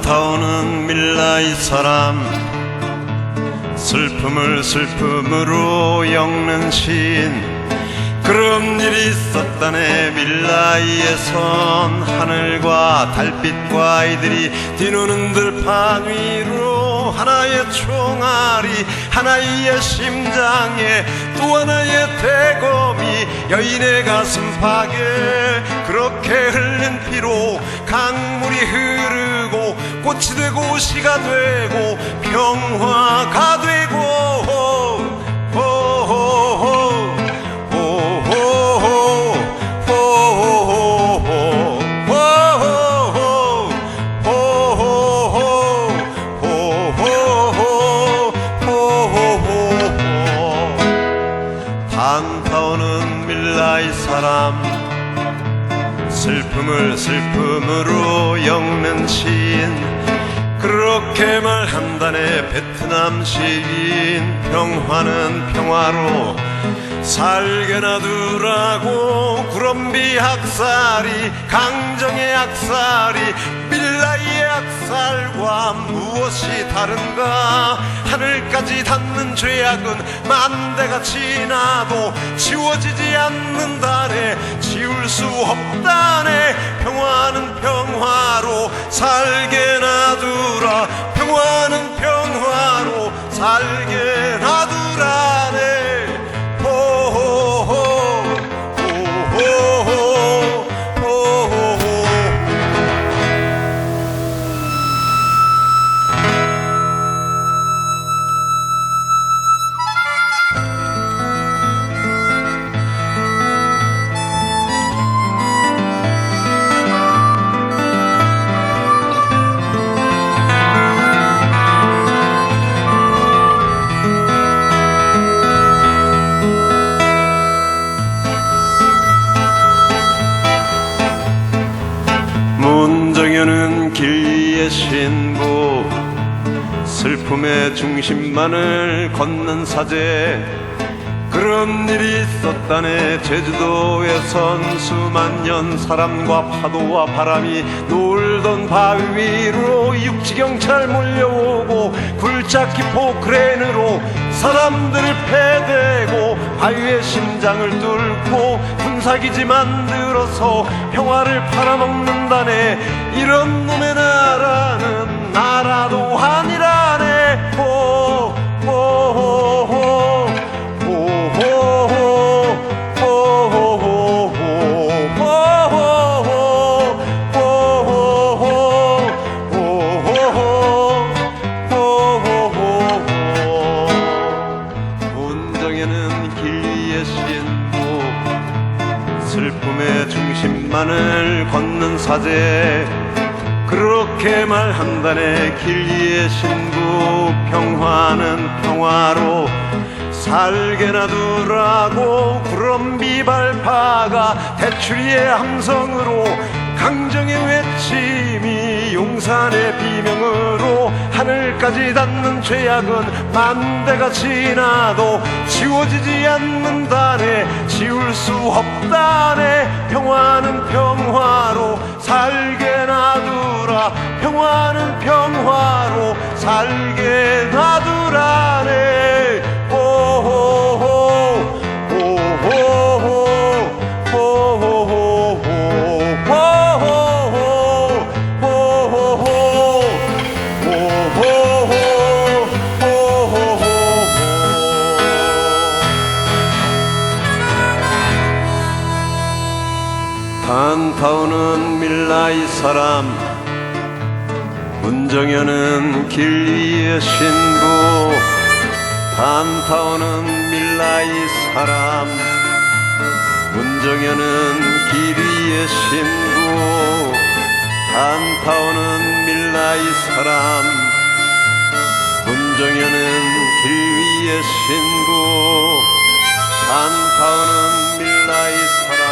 한타오는 밀라이 사람. 슬픔을 슬픔으로 엮는 시인. 그런 일이 있었다네 밀라이에선 하늘과 달빛과 아이들이 뛰노는 들판 위로 하나의 총알이 하나의 심장에 또 하나의 대검이 여인의 가슴팍에 그렇게 흘린 피로 강물이 흐르고 꽃이 되고 시가 되고 평화가 되고 반타오는 밀라이 사람. 슬픔을 슬픔으로 엮는 시인 그렇게 말한다네 베트남 시인. 평화는 평화로 살게 놔두라고. 구럼비 학살이 강정의 학살이 밀라이 의 학살과 무엇이 다른가? 하늘까지 닿는 죄악은 만대가 지나도 지워지지 않는다네 지울 수 없다네. 평화는 평화로 살게 슬픔의 중심만을 걷는 사제. 그런 일이 있었다네. 제주도에선 수만 년 사람과 파도와 바람이 놀던 바위 위로 육지경찰 몰려오고 굴착기 포크레인으로 사람들을 패대고 바위의 심장을 뚫고 군사기지 만들어서 평화를 팔아먹는다네. 이런 놈의 나라는 나라도 아니라 길리의 신부 슬픔의 중심만을 걷는 사제 그렇게 말한다네. 길리의 신부 평화는 평화로 살게 놔두라고 구름 비 발파가 대추리의 함성으로 강정의 외침이 용산의 비명으로 하늘까지 닿는 죄악은 만대가 지나도 지워지지 않는다네 지울 수 없다네. 평화는 평화로 살게 놔두라. 평화는 평화로 살게 단타오는 밀라이 사람 문정현은 길리의 신부 단타오는 밀라이 사람 문정현은 길리의 신부 단타오는 밀라이 사람 문정현은 길 위의 신부 단타오는 밀라이 사람